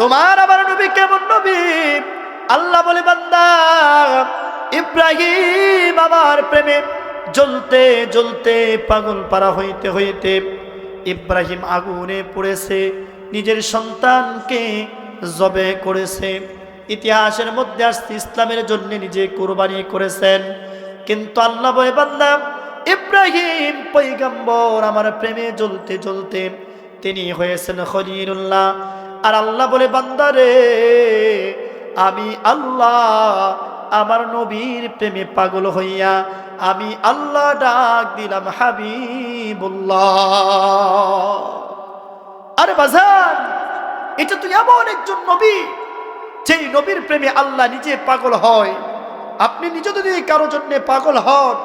তোমার আমার নবী কেমন নবী? আল্লাহ বলে, বান্দা, ইব্রাহিম আমার প্রেমে জ্বলতে জ্বলতে পাগল পারা হইতে হইতে ইব্রাহিম আগুনে পড়েছে, নিজের সন্তানকে জবে করেছে। ইতিহাসের মধ্যে আসছে, ইসলামের জন্য নিজে কোরবানি করেছেন। কিন্তু আল্লাহ বলে, বান্দা, ইব্রাহিম পৈগম্বর আমার প্রেমে জ্বলতে জ্বলতে তিনি হয়েছেন খলিলুল্লাহ। আর আল্লাহ বলে বান্দারে আমি আল্লাহ, আমার নবীর প্রেমে পাগল হইয়া আমি আল্লাহ ডাক দিলাম, হাবিবুল্লাহ। আরে বাজান, এটা তুই এমন একজন নবী, যেই নবীর প্রেমে আল্লাহ নিজে পাগল হয়। আপনি নিজে যদি কারও জন্য পাগল হন,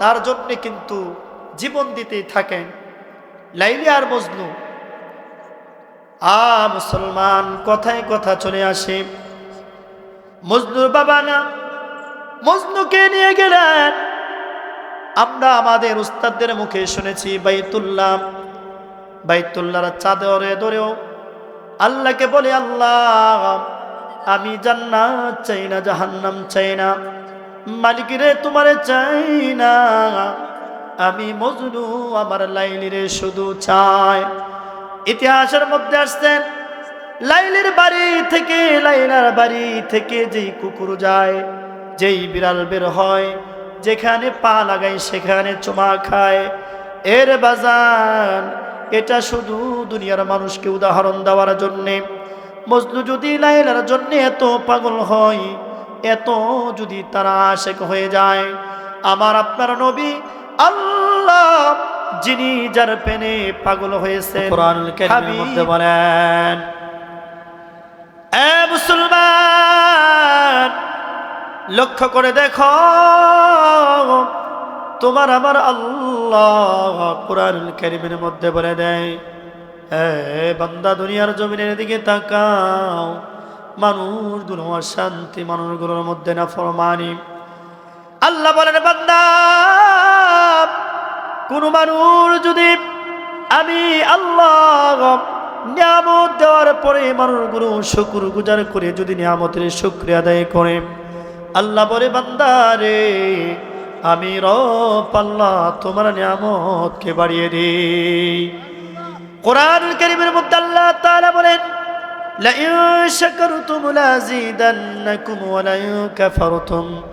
তার জন্যে কিন্তু জীবন দিতেই থাকেন। লাইলি আর মজনু আ মুসলমান, কথায় কথা চলে আসে। মজনুর বাবা না, মজনুকে নিয়ে গেলেন। আমরা আমাদের উস্তাদদের মুখে শুনেছি বাইতুল্লাহ। বাইতুল্লাহর চাদরে ধরেও আল্লাহকে বলে, আল্লাহ, আমি জান্নাত চাই না, জাহান্নাম চাই না। মালিক রে, তোমারে চাই না। আমি মজনু, আমার লাইলিরে শুধু চাই। ইতিহাসের মধ্যে আসছেন লাইলের বাড়ি থেকে, লাইলার বাড়ি থেকে যেই কুকুর যায়, যেই বিড়াল বের হয়, যেখানে পা লাগায় সেখানে চুমা খায়। এর বাজান, এটা শুধু দুনিয়ার মানুষকে উদাহরণ দেওয়ার জন্যে। মজনু যদি লাইলার জন্য এত পাগল হয়, এত যদি তারা আশেক হয়ে যায়, আমার আপনার নবী আল্লাহ যিনি যার পেনে পাগল হয়েছে মধ্যে বলেন এ মুসলমান লক্ষ্য করে দেখো তোমার আমার আল্লাহ কোরআনুল কারীমের মধ্যে বলে দেয় এ বান্দা দুনিয়ার জমিনের দিকে তাকাও মানুষগুলো অশান্তি মানুষগুলোর মধ্যে না ফরমানি আল্লাহ বলেন বান্দা কোন মানুষ যদি আমি আল্লাহ নিয়ামত দেওয়ার পরে মানুষগুলো শুকুর গুজার করে যদি নিয়ামতের শুক্রিয়া আদায় করে আল্লাহ বলে বান্দা রে আমি রব আল্লাহ তোমার নিয়ামতকে বাড়িয়ে দিই কোরআন করিমের মধ্যে আল্লাহ তাআলা বলেন لئن شكرتم لازيدنكم ولئن كفرتم إن عذابي لشديد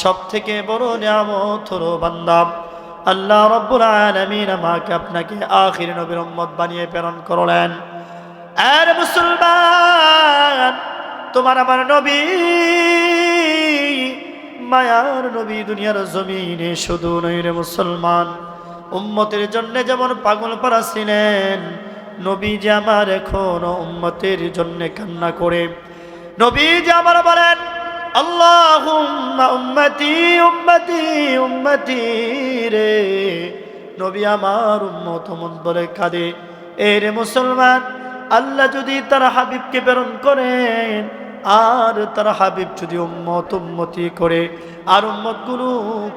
সব থেকে বড় নিয়ামত হলো বান্দা, আল্লাহ রব্বুল আলামিন আমাকে আপনাকে আখির নবীর উম্মত বানিয়ে প্রেরণ করলেন। আর মুসলমান, তোমার আমার নবী, মায়ার নবী দুনিয়ার জমিনে শুধু নই রে মুসলমান, উম্মতের জন্য যেমন পাগল পারা ছিলেন, নবী যে আমার এখন উম্মতের জন্য কান্না করে, নবী যে আমার বলেন রে। নবী এ রে আল্লাহ যদি তার হাবিবকে প্রেরণ করেন, আর তার হাবিব যদি উম্মত, উম্মতি করে, আর উম্মতগুলো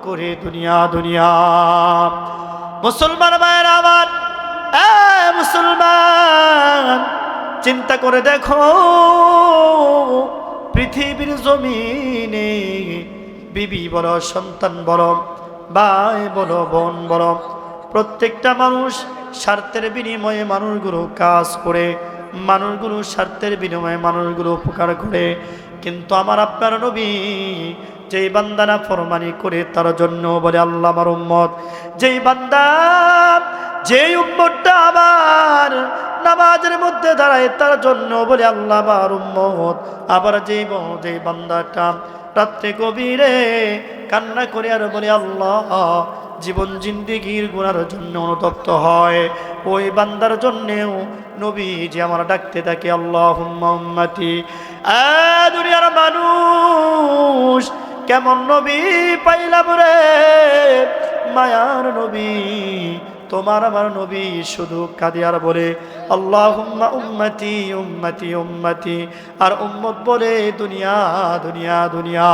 করে দুনিয়া দুনিয়া। মুসলমান মায়ের আমার মুসলমান, চিন্তা করে দেখো পৃথিবীর জমিনে, বিবি বড় সন্তান বড় ভাই বড় বোন বড় প্রত্যেকটা মানুষ স্বার্থের বিনিময়ে মানুষগুলো কাজ করে, মানুষগুলো স্বার্থের বিনিময়ে মানুষগুলো উপকার করে। কিন্তু আমার আপনার নবী যেই বান্দানা ফরমানি করে তার জন্য বলে, আল্লাহ আমার উম্মত, যেই বান্দা যেই উম্মতটা আবার নামাজের মধ্যে দাঁড়ায়, তার জন্য বলে আল্লাহ আমার উম্মত। আবার যেই ব- যেই বান্দাটা রাত্রে গভীরে কান্না করে আর বলে আল্লাহ, জীবন জিন্দিগির গুণার জন্য অনুতপ্ত হয়। ওই বান্দার জন্যেও নবী যে আমার ডাকতে থাকে আল্লাহ উম্মতি। দুনিয়ার মানুষ, কেমন নবী পাইলাম রে? মায়ার নবী তোমার আমার নবী শুধু কাদিয়ার বলে আল্লাহ উম্মতি উম্মতি উম্মতি, আর উম্মত বলে দুনিয়া দুনিয়া দুনিয়া।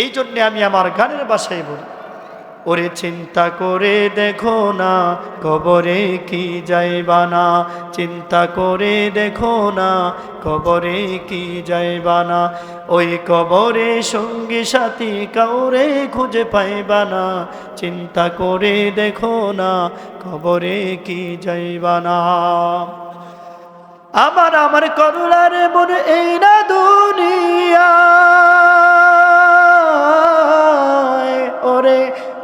এই জন্যে আমি আমার গানের বাসায় বলি ওরে চিন্তা করে দেখো না, কবরে কি যাইবা না চিন্তা করে দেখো না, কবরে কি যাইবা না ওই কবরে সঙ্গী সাথী কাউরে খুঁজে পাইবা না। চিন্তা করে দেখো না, কবরে কি যাইবা না আমার আমার করুণার মন এই না দুনিয়া।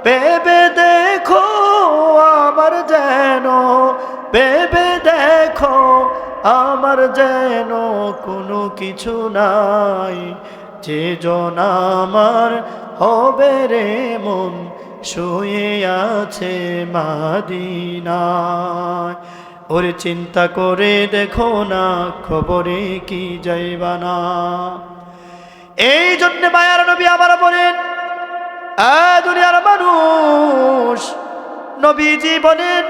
পেবে দেখো আমার যেন পেবে দেখো আমার যেন কোনো কিছু নাই। যে জন আমার হবে রে মন, শুয়ে আছে মাদিনায়। ওরে চিন্তা করে দেখো না খবরে কি যাইবা না এই জন্য মায়ার নবী আবার বলেন দুনিয়ার মানুষ নবীজি বলেন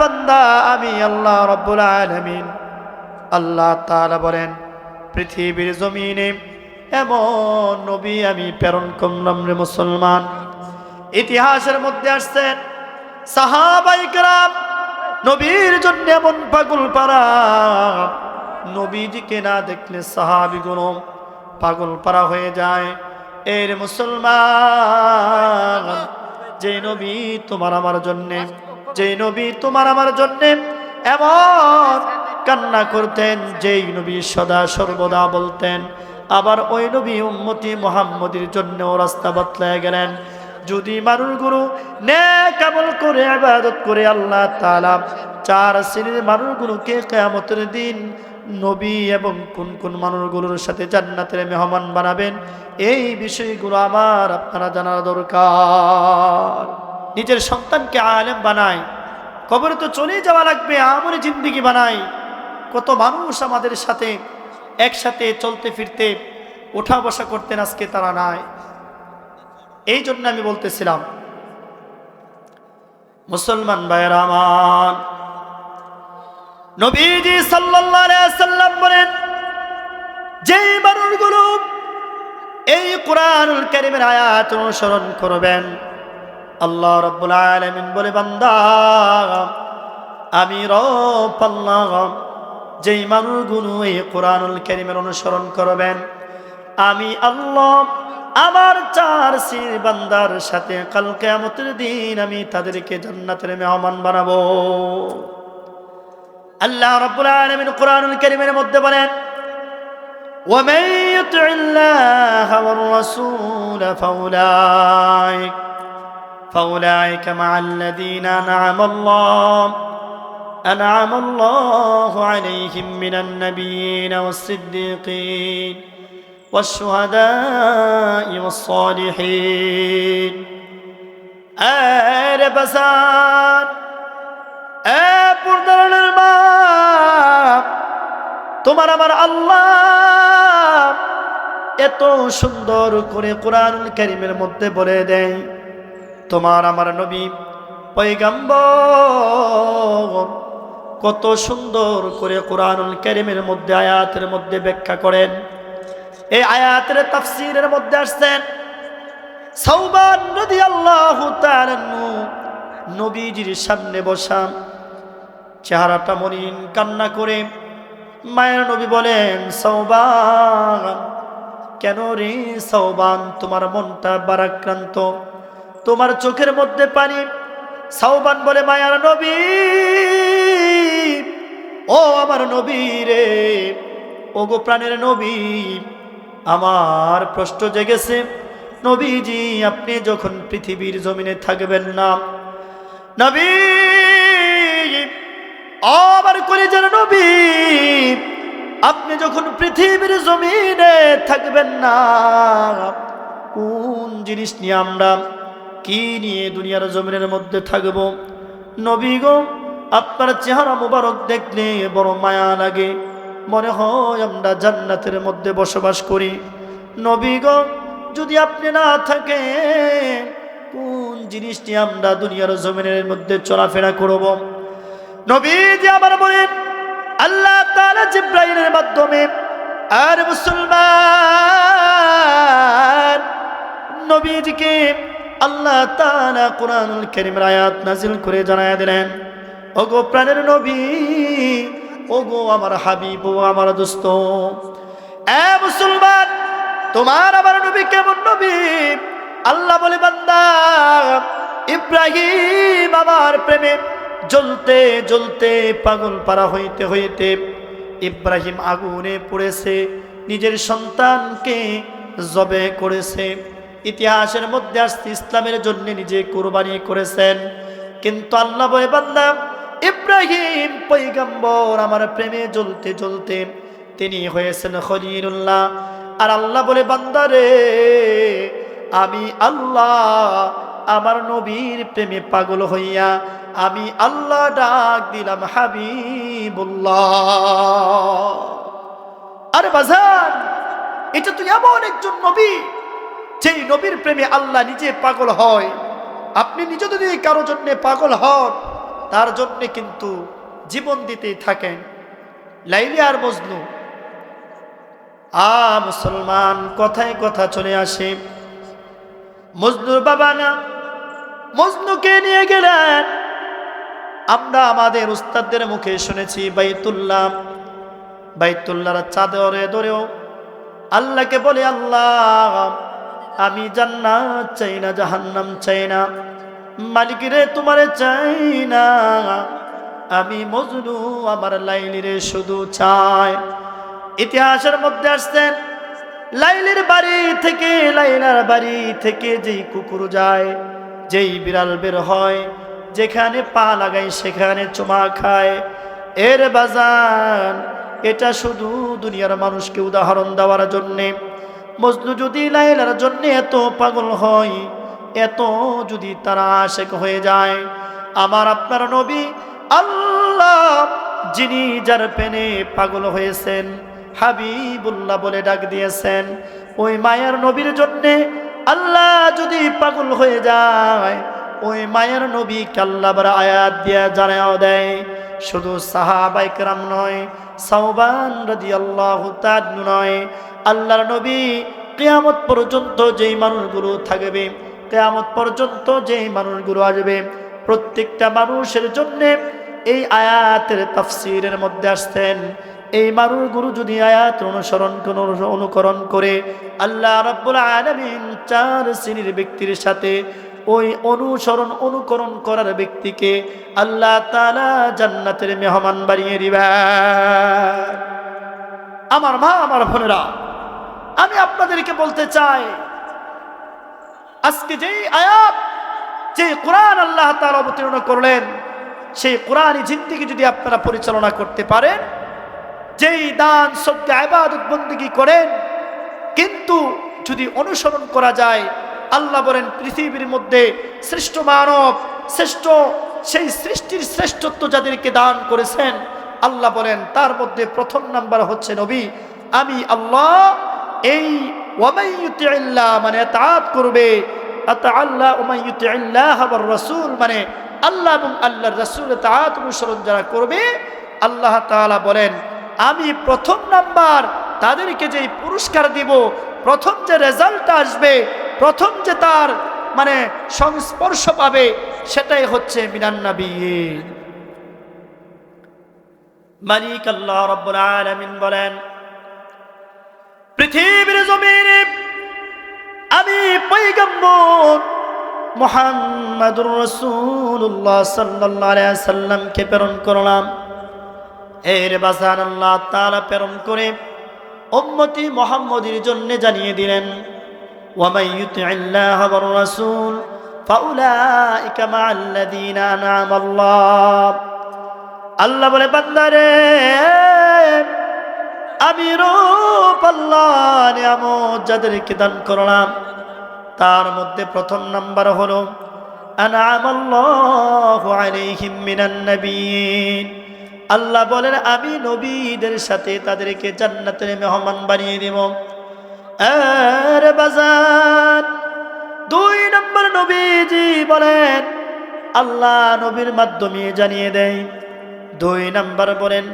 বান্দা আমি আল্লাহ রব্বুল আলামিন। আল্লাহ তাআলা বলেন, পৃথিবীর জমিনে এমন নবী আমি প্রেরণ করলাম রে মুসলমান। ইতিহাসের মধ্যে আসছেন সাহাবাইকরাম নবীর জন্য এমন পাগল পারা। নবীজিকে না দেখলে সাহাবিগুলো পাগল পারা হয়ে যায়। এর মুসলমান, যে নবী তোমার আমার জন্যে, যে নবী তোমার আমার জন্যে এমন কান্না করতেন, যেই নবী সদা সর্বদা বলতেন। আবার ওই নবী উম্মতি মোহাম্মদের জন্য রাস্তা বদলায় গেলেন। যদি মানুষগুলো নে কামল করে আবাদত করে আল্লাহ তাআলা চার শ্রেণির মানুষগুলোকে কেয়ামতের দিন নবী এবং কোন কোন মানুষগুলোর সাথে জান্নাতের মেহমান বানাবেন, এই বিষয়গুলো আমার আপনারা জানার দরকার। নিজের সন্তানকে আলেম বানায়, কবরে তো চলেই যাওয়া লাগবে, আমরে জিন্দিগি বানাই কত মানুষ আমাদের সাথে একসাথে চলতে ফিরতে ওঠা বসা করতেন আজকে তারা নাই। এই জন্য আমি বলতেছিলাম, মুসলমান ভাইয়ের আমার নবীজি সাল্লাম বলেন, যেই মানুষগুলো এই কোরআনুল কারীমের আয়াত অনুসরণ করবেন, আল্লাহ রাব্বুল আলামিন বলে, বান্দা, আমি রব আল্লাহ, যেই মানুষগুলো এই কোরআনুল কারীমের অনুসরণ করবেন, আমি আল্লাহ, আমার চার সির বান্দার সাথে কাল কেয়ামতের দিন আমি তাদেরকে জান্নাতের মেহমান বানাবো। আল্লাহ রাব্বুল আলামিন কোরআনুল কারীমের মধ্যে বলেন ومن يطع الله والرسول فأولئك فأولئك مع الذين أنعم الله أنعم الله عليهم من النبيين والصديقين والشهداء والصالحين آل بسان মা তোমার আমার আল্লাহ এত সুন্দর করে কোরআনুল কারিমের মধ্যে বলে দেয়, তোমার আমার নবী পৈগম্বর কত সুন্দর করে কোরআনুল কারিমের মধ্যে, আয়াতের মধ্যে ব্যাখ্যা করেন। এই আয়াতের তাফসিরের মধ্যে আসছেন সৌবান নদী আল্লাহ নবীজির সামনে বসা। চেহারাটা মরিন কান্না করে মায়ের নবী বলেন সৌবান কেন রে সৌবান তোমার মনটা বারাক্রান্ত, তোমার চোখের মধ্যে পানি। সৌবান বলে, মায়ার নবী, ও আমার নবী রে ও গো প্রাণের নবী, আমার প্রশ্ন জেগেছে, নবীজি, আপনি যখন পৃথিবীর জমিনে থাকবেন না, নবী আমার কলেজের নবী, আপনি যখন পৃথিবীর জমিনে থাকবেন না, কোন জিনিস নিয়ে আমরা কি নিয়ে দুনিয়ার জমিনের মধ্যে থাকব? নবী গো, আপনার চেহারা মুবারক দেখলে বড় মায়া লাগে। মনে হয় আমরা জান্নাতের মধ্যে বসবাস করি। নবী গো, যদি আপনি না থাকেন, কোন জিনিসটি আমরা দুনিয়ার জমিনের মধ্যে চলাফেরা করব? নবীজি আবার বলেন, আল্লাহ তাআলা জিব্রাইলের মাধ্যমে, আর মুসলমান নবীজিকে আল্লাহ তাআলা কোরআনুল কারীমের আয়াত নাজিল করে জানায় দিলেন, ওগো প্রাণের নবী, ওগো আমার হাবিব ও আমার দোস্ত, এ মুসলমান, তোমার আমার নবী কেমন নবী? আল্লাহ বলে, বান্দা, ইব্রাহিম আমার প্রেমে জ্বলতে জ্বলতে পাগল পারা হইতে হইতে ইব্রাহিম আগুনে পড়েছে, নিজের সন্তানকে জবে করেছে। ইতিহাসের মধ্যে আসতে ইসলামের জন্য নিজে কোরবানি করেছেন। কিন্তু আল্লাহ বান্দা, ইব্রাহিম পৈগম্বর আমার প্রেমে জ্বলতে জ্বলতে তিনি হয়েছেন খলিলুল্লাহ। আর আল্লাহ বলে বান্দারে আমি আল্লাহ আমার নবীর প্রেমে পাগল হইয়া আমি আল্লাহ ডাক দিলাম, হাবিবুল্লাহ। আরে বাজান, এটা তুই এমন একজন নবী, যেই নবীর প্রেমে আল্লাহ নিজে পাগল হয়। আপনি নিজে যদি কারও জন্য পাগল হন, তার জন্য কিন্তু জীবন দিতেই থাকেন। লাইলি আর মজনু। আ, মুসলমান, কথায় কথা চলে আসে। মজনুর বাবা না, মজনুকে নিয়ে গেলেন। আমরা আমাদের উস্তাদদের মুখে শুনেছি, বাইতুল্লাহ, বাইতুল্লাহর চাদরে ধরেও আল্লাহকে বলে, আল্লাহ, আমি জান্নাত চাই না, জাহান্নাম চাই না। মালিকিরে তোমারে চাই না। আমি মজনু, আমার লাইলিরে শুধু চাই। ইতিহাসের মধ্যে আসতেন লাইলির বাড়ি থেকে, লাইলার বাড়ি থেকে যেই কুকুর যায়, যেই বিড়াল বের হয় যেখানে পা লাগাই সেখানে চুমা খায়। এর বাজান, এটা শুধু দুনিয়ার মানুষকে উদাহরণ দেওয়ার জন্যে। মজনু যদি লাইলার জন্য এত পাগল হয়, এত যদি তারা আশেক হয়ে যায়। আমার আপনার নবী আল্লাহ, যিনি যার পেনে পাগল হয়েছেন, হাবিবুল্লাহ বলে ডাক দিয়েছেন। ওই মায়ের নবীর জন্যে আল্লাহ যদি পাগল হয়ে যায় ওই মায়ের নবী কাল্লাবার আয়াত দিয়া জানাও দেয়, শুধু সাহাবাইকরাম নয় সাউবান রাজি আল্লাহ নয়, আল্লাহর নবী কেয়ামত পর্যন্ত যেই মানুষগুলো থাকবে, কেয়ামত পর্যন্ত যেই মানুষগুলো আসবে, প্রত্যেকটা মানুষের জন্যে এই আয়াতের তাফসিরের মধ্যে আসতেন। এই মানুষগুলো যদি আয়াত অনুসরণ অনুকরণ করে, আল্লাহ রাব্বুল আলামিন চার শ্রেণির ব্যক্তির সাথে ওই অনুসরণ, অনুকরণ করার ব্যক্তিকে আল্লাহ তালা জান্নাতের মেহমান বানিয়ে দিবেন আমার মা, আমার বোনেরা, আমি আপনাদেরকে বলতে চাই, আজকে যেই আয়াত যে কোরআন আল্লাহ তাআলা অবতীর্ণ করলেন, সেই কোরআনই জিন্দিগি যদি আপনারা পরিচালনা করতে পারেন, যেই দান সত্য আবাদত, বন্দিগি করেন, কিন্তু যদি অনুসরণ করা যায় আল্লাহ বলেন, পৃথিবীর মধ্যে শ্রেষ্ঠ মানব, শ্রেষ্ঠ, সেই সৃষ্টির শ্রেষ্ঠত্ব যাদেরকে দান করেছেন, আল্লাহ বলেন, তার মধ্যে প্রথম নাম্বার হচ্ছে নবী। আমি আল্লাহ, এই মানে তাআত করবে আল্লাহ আবার রসুল মানে আল্লাহ এবং আল্লাহর রসুল তাআত অনুসরণ যারা করবে, আল্লাহ তাআলা বলেন, আমি প্রথম নাম্বার তাদেরকে যে পুরস্কার দিব, প্রথম যে রেজাল্ট আসবে প্রথম যে তার মানে সংস্পর্শ পাবে, সেটাই হচ্ছে মিনান্নাবী মালিক আল্লাহ রব্বুল আলামিন বলেন, পৃথিবীর জমিনে আমি পৈগম্বর মোহাম্মদুর রসুল্লাহ আলাইহি সাল্লামকে প্রেরণ করলাম। এর বাজান আল্লাহ তাআলা প্রেরণ করে উম্মতি মুহাম্মদের জন্য জানিয়ে দিলেন ওয়ামাই ইউতিল্লাহ ওয়ার রাসূল ফাউলাইকা মাআল্লাযীনা আনআমা আল্লাহ আল্লাহ বলে বান্দারে আমি রূপ আল্লাহ নিয়ামত যাদেরকে দান করলাম তার মধ্যে প্রথম নাম্বার হলো أنعم الله عليهم من النبيين আল্লাহ বলেন আমি নবীদের সাথে তাদেরকে জান্নাতের মেহমান বানিয়ে দেব আরে বাজার। দুই নম্বর নবীজি বলেন, আল্লাহ নবীর মাধ্যমে জানিয়ে দেয়। দুই নম্বর বলেন,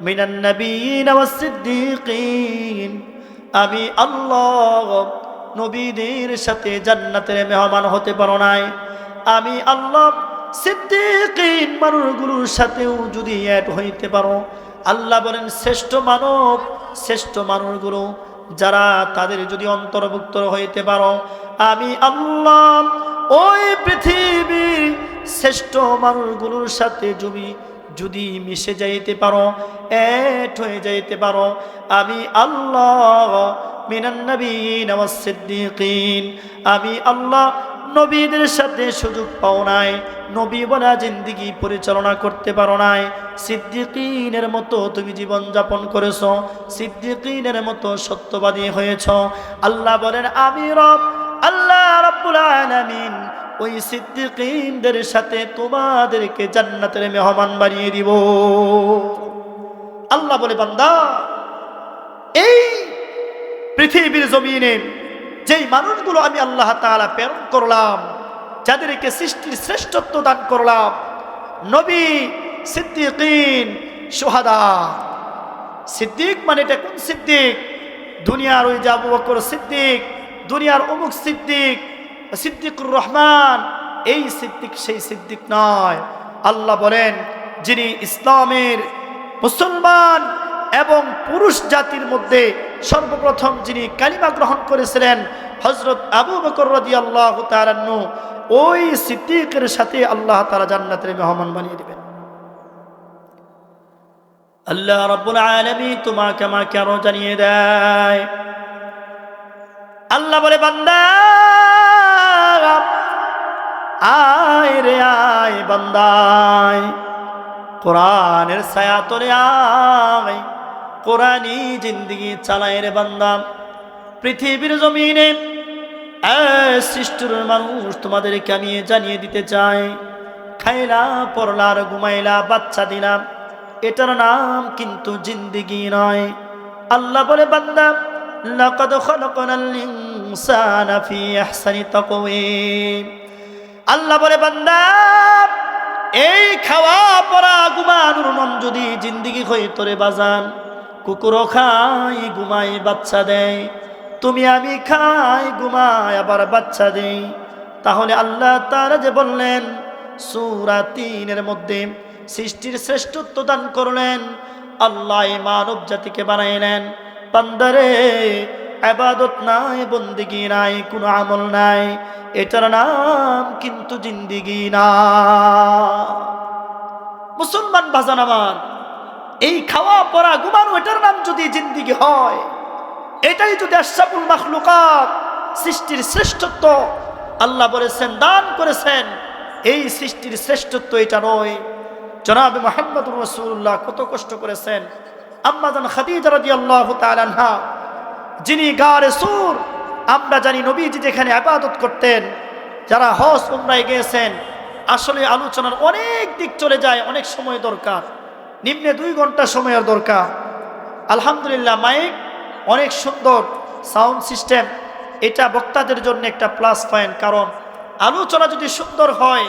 মিনান নবীন সিদ্দিকিন। আমি আল্লাহ নবীদের সাথে জান্নাতের মেহমান হতে পারো নাই। আমি আল্লাহ সিদ্দিকিন মানুষগুলোর সাথেও যদি অ্যাড হইতে পারো। আল্লাহ বলেন, শ্রেষ্ঠ মানব, শ্রেষ্ঠ মানুষগুলো যারা তাদের যদি অন্তর্ভুক্ত হইতে পারো, আমি আল্লাহ ওই পৃথিবীর শ্রেষ্ঠ মানুষগুলোর সাথে জমি যদি মিশে যাইতে পারো, এক হয়ে যাইতে পারো, আমি আল্লাহ মিনান্নবীন আমার আমি আল্লাহ নবীদের সাথে সুযোগ পাও নাই। নবী বলা জিন্দিগি পরিচালনা করতে পারো নাই। সিদ্দিকিনের মতো তুমি জীবন যাপন করেছ, সিদ্দিকিনের মতো সত্যবাদী হয়েছ। আল্লাহ বলেন, আমি রব, আল্লাহ রব্বুল আলামিন, ওই সিদ্দিকিনদের সাথে তোমাদেরকে জান্নাতের মেহমান বানিয়ে দিব। আল্লাহ বলে, বান্দা, এই পৃথিবীর জমিনে যেই মানুষগুলো আমি আল্লাহ তালা প্রেরণ করলাম, যাদেরকে সৃষ্টির শ্রেষ্ঠত্ব দান করলাম, নবী সিদ্দিকিন সোহাদা সিদ্দিক মানে এটা কোন সিদ্দিক? দুনিয়ার ওই যে আবু বকর সিদ্দিক, দুনিয়ার অমুক সিদ্দিক, সিদ্দিকুর রহমান, এই সিদ্দিক সেই সিদ্দিক নয়। আল্লাহ বলেন, যিনি ইসলামের মুসলমান এবং পুরুষ জাতির মধ্যে সর্বপ্রথম যিনি কালিমা গ্রহণ করেছিলেন হজরত আবু বকর আল্লাহ তারান্নু ওই সিদ্দিকের সাথে আল্লাহ তারা জান্নাতের মেহমান বানিয়ে দেবেন। আল্লাহ রব্বুল আলমী তোমাকে আমাকে আরও জানিয়ে দেয়। আল্লাহ বলে, বান্দা, আয় রে, আয় বান্দায়। কোরআনের ছায়া তোরে আয় কোরআনই জিন্দগি চালায় রে বান্দা। পৃথিবীর জমিনে সৃষ্টির মানুষ তোমাদেরকে আমি জানিয়ে দিতে চাই। খাইলা পড়লা আর ঘুমাইলা, বাচ্চা দিলাম, এটার নাম কিন্তু জিন্দিগি নয়। আল্লাহ বলে, বান্দা, লাকাদ খালাকনাল ইনসানা ফি আহসানি তাকওয়িম। আল্লাহ বলে, বান্দা এই খাওয়া পরা ঘুমানোর নাম যদি জিন্দিগি হয়ে তোরে বাজান। কুকুরও খাই ঘুমাই বাচ্চা দেয়। তুমি আমি খাই ঘুমাই আবার বাচ্চা দেই। তাহলে আল্লাহ তারা যে বললেন, সুরা তিনের মধ্যে সৃষ্টির শ্রেষ্ঠত্ব দান করলেন। আল্লাহ মানব জাতিকে বানাইলেন। বান্দারে আবাদত নাই, বন্দিগি নাই, কোনো আমল নাই। এটার নাম কিন্তু জিন্দিগি না। মুসলমান বাজান আমার এই খাওয়া পড়া ঘুমানো, এটার নাম যদি জিন্দিগি হয়, এটাই যদি আশাফুল মাখলুকাত সৃষ্টির শ্রেষ্ঠত্ব, আল্লাহ বলেছেন, দান করেছেন, এই সৃষ্টির শ্রেষ্ঠত্ব এটা নয়। জনাবে মোহাম্মদ রসুল্লাহ কত কষ্ট করেছেন। আম্মাজান খাদিজা রাদিয়াল্লাহু তাআলা আনহা যিনি গারে সুর আমরা জানি নবীজি যেখানে আবাদত করতেন, যারা হজ উমরায় গিয়েছেন, আসলে আলোচনার অনেক দিক চলে যায়, অনেক সময় দরকার। নিম্নে দুই ঘণ্টা সময়ের দরকার। আলহামদুলিল্লাহ, মাইক অনেক সুন্দর, সাউন্ড সিস্টেম, এটা বক্তাদের জন্য একটা প্লাস পয়েন্ট, কারণ আলোচনা যদি সুন্দর হয়,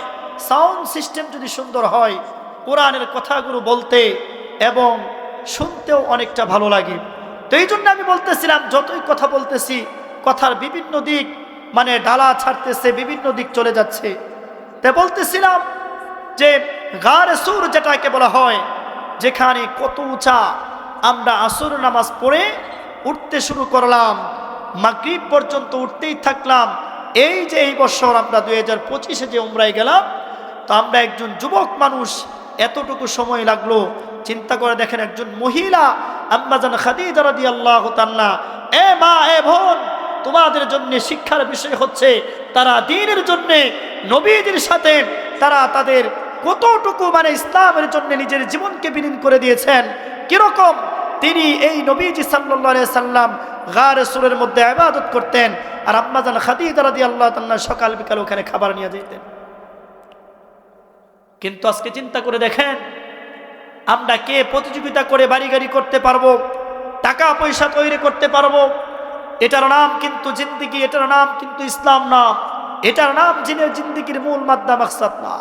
সাউন্ড সিস্টেম যদি সুন্দর হয়, কোরআনের কথাগুলো বলতে এবং শুনতেও অনেকটা ভালো লাগে। তো এই জন্য আমি বলতেছিলাম, যতই কথা বলতেছি, কথার বিভিন্ন দিক মানে ডালা ছাড়তেছে, বিভিন্ন দিক চলে যাচ্ছে। তাই বলতেছিলাম যে, গার সুর যেটাকে বলা হয়, যেখানে কত উঁচা আমরা আসর নামাজ পড়ে উঠতে শুরু করলাম, মাগরিব পর্যন্ত উঠতেই থাকলাম, এই যে এই বছর আমরা দুই হাজার পঁচিশে যে উমরায় গেলাম, তো আমরা একজন যুবক মানুষ, এতটুকু সময় লাগল চিন্তা করে দেখেন একজন মহিলা, আম্মাজান খাদিজা রাদিয়াল্লাহু তাআলা, এ মা, এ বোন, তোমাদের জন্য শিক্ষার বিষয় হচ্ছে তারা দিনের জন্য নবীদের সাথে তারা তাদের কতটুকু মানে ইসলামের জন্য নিজের জীবনকে বিলীন করে দিয়েছেন। কীরকম? তিনি এই নবীজি সাল্লাহ সাল্লাম গার সুরের মধ্যে আবাদত করতেন আর আম্মাজান খাদিজা রাদিয়াল্লাহু তাআলা সকাল বিকাল ওখানে খাবার নিয়ে যেতেন। কিন্তু আজকে চিন্তা করে দেখেন আমরা কে প্রতিযোগিতা করে বাড়ি গাড়ি করতে পারব? টাকা পয়সা তৈরি করতে পারব? এটার নাম কিন্তু জিন্দিগি, এটার নাম কিন্তু ইসলাম না। এটার নাম জিনের জিন্দিগির মূল মাদ্দা মাকসাদ না।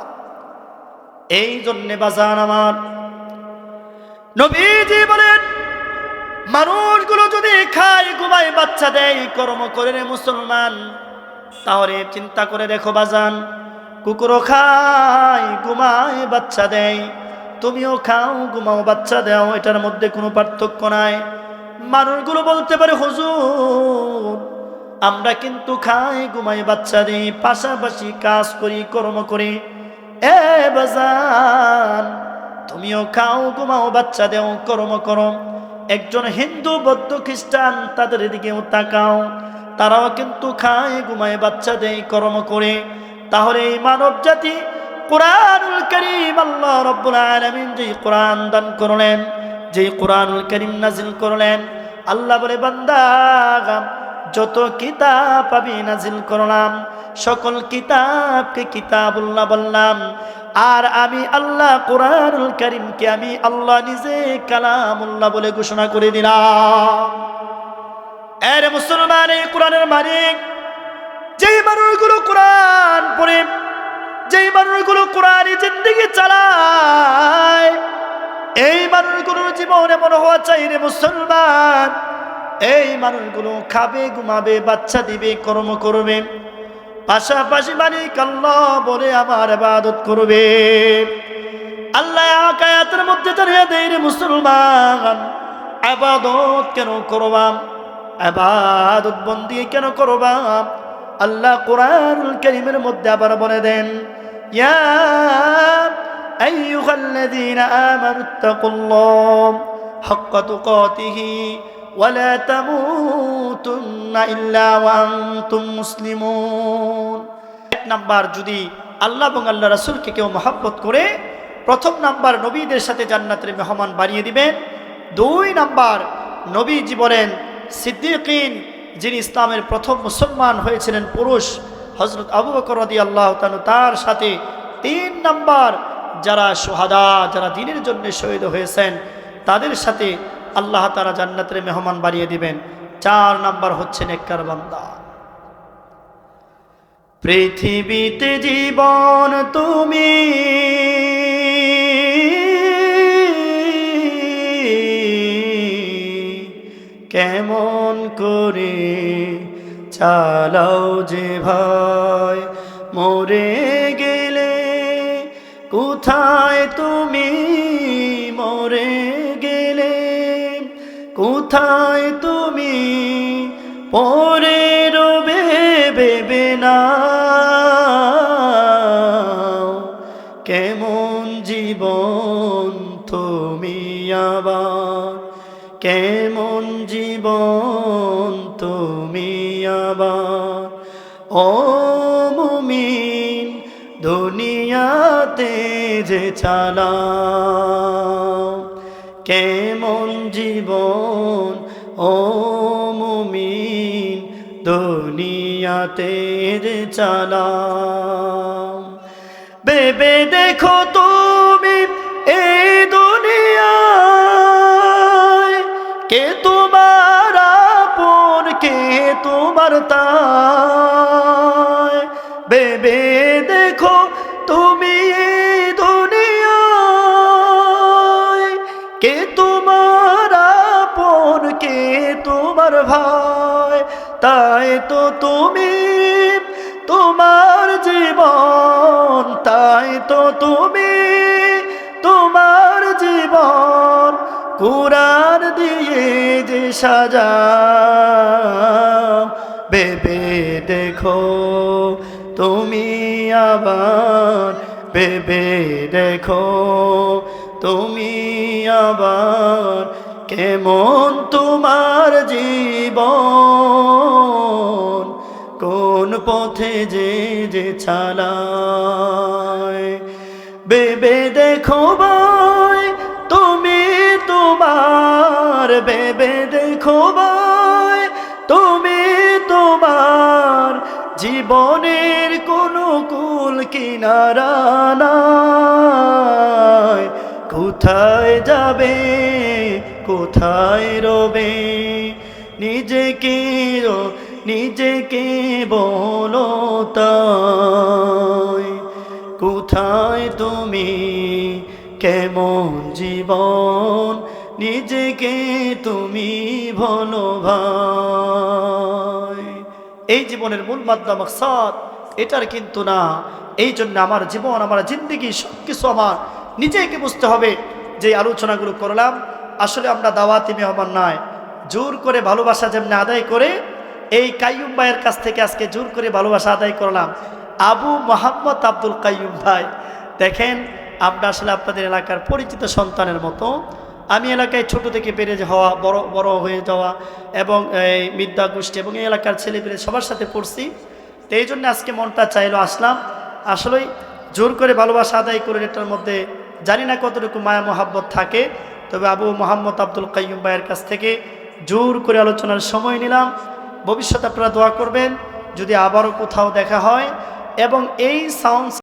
এই জন্যে বাজান আমার। নবীজি বলেন, মানুষগুলো যদি খায়, ঘুমায়, বাচ্চা দেয়, কর্ম করে রে মুসলমান, তাহলে চিন্তা করে দেখো বাজান, কুকুরও খায়, ঘুমায়, বাচ্চা দেয়। তুমিও খাও, ঘুমাও, বাচ্চা দাও, এটার মধ্যে কোনো পার্থক্য নাই। মানুষগুলো বলতে পারে, হুজুর, আমরা কিন্তু খাই, ঘুমাই, বাচ্চা দিই, পাশাপাশি কাজ করি, কর্ম করি। এ বাজান, তুমিও খাও, ঘুমাও, বাচ্চা দেও, কর্ম করো। একজন হিন্দু, বৌদ্ধ, খ্রিস্টান, তাদের দিকেও তাকাও। তারাও কিন্তু খায়, ঘুমায়, বাচ্চা দেয়, কর্ম করে। তাহলে এই মানব জাতি কোরআনুল করিম আল্লাহ রব্বুল আলামিন যে কোরআন দান করলেন যে কোরআনুল করিম নাজিল করলেন, আল্লাহ বলে, বান্দা, যত কিতাব আমি নাজিল করলাম, সকল কিতাবকে কিতাবুল্লাহ বললাম, আর আমি আল্লাহ কোরআনুল করিমকে আমি আল্লাহ নিজে কালামুল্লাহ বলে ঘোষণা করে দিলাম। এর মুসলমান এই কোরআনের মালিক, যেই মানুষগুলো কোরআন পড়ে যেই মানুষগুলো কোরআনই জিন্দিগি চালায়, এই মানুষগুলো জীবন এমন হওয়া চাই রে মুসলমান। এই মানুষগুলো খাবে, ঘুমাবে, বাচ্চা দিবে, কর্ম করবে। পাশাপাশি মালিক আল্লাহ বলে আমার আবাদত করবে। আল্লাহ আকায়াতের মধ্যে জানিয়ে দেয় রে মুসলমান আবাদত কেন করবাম আবাদত বন্দি কেন করবাম আল্লাহ কোরআনুল করিমের মধ্যে আবার বলে দেন ইয়া أيها الذين آمنوا اتقوا الله حق تقاته ولا تموتن إلا وأنتم مسلمون এক নাম্বার যদি আল্লাহ এবং আল্লাহ রাসূলকে কেউ মহাব্বত করে প্রথম নাম্বার নবীদের সাথে জান্নাতের মেহমান বানিয়ে দিবেন দুই নাম্বার নবীজি বলেন সিদ্দিকিন যিনি ইসলামের প্রথম মুসলমান হয়েছিলেন পুরুষ হজরত আবু বকর রদি আল্লাহ তানু তার সাথে তিন নাম্বার যারা সোহাদা, যারা দিনের জন্য শহীদ হয়েছেন, তাদের সাথে আল্লাহ তারা জান্নাতের মেহমান বাড়িয়ে দিবেন। চার নাম্বার হচ্ছেন নেককার বান্দা। পৃথিবীতে জীবন তুমি কেমন করে চালাও যে ভাই। মরে গেলে কোথায় তুমি? মরে গেলে কোথায় তুমি? পরে ও মুমিন, দুনিয়াতে যে চালাও কেমন জীবন? ও মুমিন, দুনিয়াতে যে চালাও বেবে দেখো তুমি এই দুনিয়ায়, কে তোমার কে তোমার তাই যে সাজা বেবে, দেখো তুমি আবার। বেবে, দেখো তুমি আবার। কেমন তোমার জীবন? কোন পথে যে যে চালায়। বেবে, দেখো ভাই বেবে তুমি তোমার জীবনের কোনো কুল কিনারা নাই। কোথায় যাবে, কোথায় রবে? নিজেকে নিজেকে বলো তাই। কোথায় তুমি, কেমন জীবন? নিজেকে তুমি ভাই। এই জীবনের মূল মাদ্দা মকসাদ, এটার কিন্তু না। এই জন্য আমার জীবন, আমার জিন্দগি সব কিছু আমার। নিজেকে বুঝতে হবে যে আলোচনাগুলো করলাম, আসলে আমরা দাওয়াতি মেহমান নয়। জোর করে ভালোবাসা যেমনি আদায় করে, এই কাইয়ুম ভাইয়ের কাছ থেকে আজকে জোর করে ভালোবাসা আদায় করলাম। আবু মোহাম্মদ আব্দুল কাইয়ুম ভাই, দেখেন, আমরা আসলে আপনাদের এলাকার পরিচিত সন্তানের মতো আমি এলাকায় ছোট থেকে বেড়ে হওয়া বড় বড় হয়ে যাওয়া এবং এই বিদ্যা গোষ্ঠী এবং এই এলাকার ছেলেপেলে সবার সাথে পড়ছি। তো এই জন্য আজকে মনটা চাইলো আসলাম। আসলেই জোর করে ভালোবাসা আদায় করে এটার মধ্যে জানি না কতটুকু মায়া, মোহাব্বত থাকে। তবে আবু মোহাম্মদ আব্দুল কাইয়ুম ভাইয়ের কাছ থেকে জোর করে আলোচনার সময় নিলাম। ভবিষ্যতে আপনারা দোয়া করবেন যদি আবারও কোথাও দেখা হয় এবং এই সাউন্ড